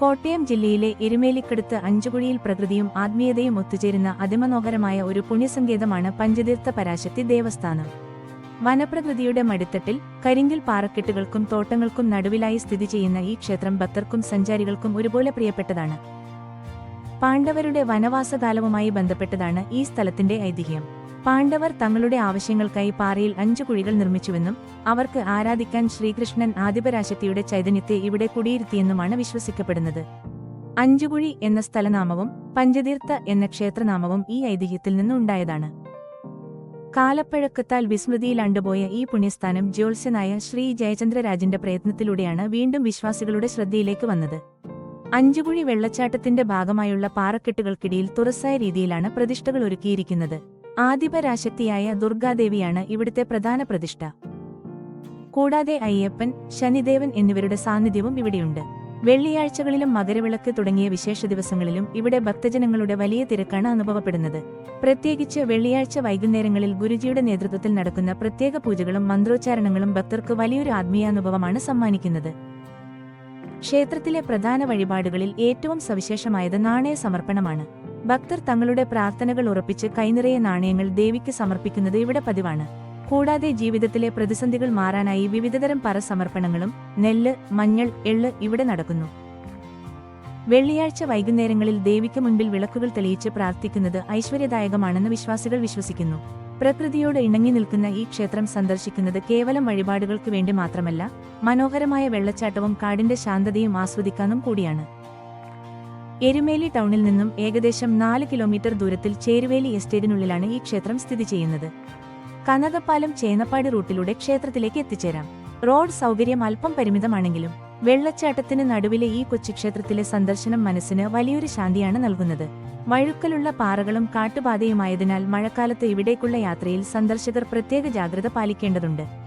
കോട്ടയം ജില്ലയിലെ എരുമേലിക്കടുത്ത് അഞ്ചുകുഴിയിൽ പ്രകൃതിയും ആത്മീയതയും ഒത്തുചേരുന്ന അതിമനോഹരമായ ഒരു പുണ്യസങ്കേതമാണ് പഞ്ചതീർത്ഥ പരാശക്തി ദേവസ്ഥാനം. വനപ്രകൃതിയുടെ മടിത്തട്ടിൽ കരിങ്കിൽ പാറക്കെട്ടുകൾക്കും തോട്ടങ്ങൾക്കും നടുവിലായി സ്ഥിതി ചെയ്യുന്ന ഈ ക്ഷേത്രം ഭക്തർക്കും സഞ്ചാരികൾക്കും ഒരുപോലെ പ്രിയപ്പെട്ടതാണ്. പാണ്ഡവരുടെ വനവാസകാലവുമായി ബന്ധപ്പെട്ടതാണ് ഈ സ്ഥലത്തിന്റെ ഐതിഹ്യം. പാണ്ഡവർ തങ്ങളുടെ ആവശ്യങ്ങൾക്കായി പാറയിൽ അഞ്ചു കുഴികൾ നിർമ്മിച്ചുവെന്നും അവർക്ക് ആരാധിക്കാൻ ശ്രീകൃഷ്ണൻ ആദിപരാശക്തിയുടെ ചൈതന്യത്തെ ഇവിടെ കുടിയിരുത്തിയെന്നുമാണ് വിശ്വസിക്കപ്പെടുന്നത്. അഞ്ചുകുഴി എന്ന സ്ഥലനാമവും പഞ്ചതീർത്ഥ എന്ന ക്ഷേത്രനാമവും ഈ ഐതിഹ്യത്തിൽ നിന്നുണ്ടായതാണ് കാലപ്പഴക്കത്താൽ വിസ്മൃതിയിലാണ്ടുപോയ ഈ പുണ്യസ്ഥാനം ജ്യോത്സ്യനായ ശ്രീ ജയചന്ദ്രരാജിന്റെ പ്രയത്നത്തിലൂടെയാണ് വീണ്ടും വിശ്വാസികളുടെ ശ്രദ്ധയിലേക്ക് വന്നത്. അഞ്ചുകുഴി വെള്ളച്ചാട്ടത്തിന്റെ ഭാഗമായുള്ള പാറക്കെട്ടുകൾക്കിടയിൽ തുറസായ രീതിയിലാണ് പ്രതിഷ്ഠകൾ ഒരുക്കിയിരിക്കുന്നത്. ആദിപരാശക്തിയായ ദുർഗാദേവിയാണ് ഇവിടുത്തെ പ്രധാന പ്രതിഷ്ഠ. കൂടാതെ അയ്യപ്പൻ ശനിദേവൻ എന്നിവരുടെ സാന്നിധ്യവും ഇവിടെയുണ്ട്. വെള്ളിയാഴ്ചകളിലും മകരവിളക്ക് തുടങ്ങിയ വിശേഷ ദിവസങ്ങളിലും ഇവിടെ ഭക്തജനങ്ങളുടെ വലിയ തിരക്കാണ് അനുഭവപ്പെടുന്നത്. പ്രത്യേകിച്ച് വെള്ളിയാഴ്ച വൈകുന്നേരങ്ങളിൽ ഗുരുജിയുടെ നേതൃത്വത്തിൽ നടക്കുന്ന പ്രത്യേക പൂജകളും മന്ത്രോച്ചാരണങ്ങളും ഭക്തർക്ക് വലിയൊരു ആത്മീയാനുഭവമാണ് സമ്മാനിക്കുന്നത്. ക്ഷേത്രത്തിലെ പ്രധാന വഴിപാടുകളിൽ ഏറ്റവും സവിശേഷമായത് നാണയ സമർപ്പണമാണ്. ഭക്തർ തങ്ങളുടെ പ്രാർത്ഥനകൾ ഉറപ്പിച്ച് കൈനിറയെ നാണയങ്ങൾ ദേവിക്ക് സമർപ്പിക്കുന്നത് ഇവിടെ പതിവാണ്. കൂടാതെ ജീവിതത്തിലെ പ്രതിസന്ധികൾ മാറാനായി വിവിധതരം പറ സമർപ്പണങ്ങളും നെല്ല് മഞ്ഞൾ എള്ള് ഇവിടെ നടക്കുന്നു. വെള്ളിയാഴ്ച വൈകുന്നേരങ്ങളിൽ ദേവിക്ക് മുൻപിൽ വിളക്കുകൾ തെളിയിച്ച് പ്രാർത്ഥിക്കുന്നത് ഐശ്വര്യദായകമാണെന്ന് വിശ്വാസികൾ വിശ്വസിക്കുന്നു. പ്രകൃതിയോട് ഇണങ്ങി നിൽക്കുന്ന ഈ ക്ഷേത്രം സന്ദർശിക്കുന്നത് കേവലം വഴിപാടുകൾക്ക് വേണ്ടി മാത്രമല്ല മനോഹരമായ വെള്ളച്ചാട്ടവും കാടിന്റെ ശാന്തതയും ആസ്വദിക്കാനും കൂടിയാണ്. എരുമേലി ടൗണിൽ നിന്നും ഏകദേശം നാല് കിലോമീറ്റർ ദൂരത്തിൽ ചേരുവേലി എസ്റ്റേറ്റിനുള്ളിലാണ് ഈ ക്ഷേത്രം സ്ഥിതി ചെയ്യുന്നത്. കനകപ്പാലം ചേനപ്പാടി റൂട്ടിലൂടെ ക്ഷേത്രത്തിലേക്ക് എത്തിച്ചേരാം. റോഡ് സൗകര്യം അല്പം പരിമിതമാണെങ്കിലും വെള്ളച്ചാട്ടത്തിന് നടുവിലെ ഈ കൊച്ചുക്ഷേത്രത്തിലെ സന്ദർശനം മനസ്സിന് വലിയൊരു ശാന്തിയാണ് നൽകുന്നത്. വഴുക്കലുള്ള പാറകളും കാട്ടുപാതയുമായതിനാൽ മഴക്കാലത്ത് ഇവിടേക്കുള്ള യാത്രയിൽ സന്ദർശകർ പ്രത്യേക ജാഗ്രത പാലിക്കേണ്ടതുണ്ട്.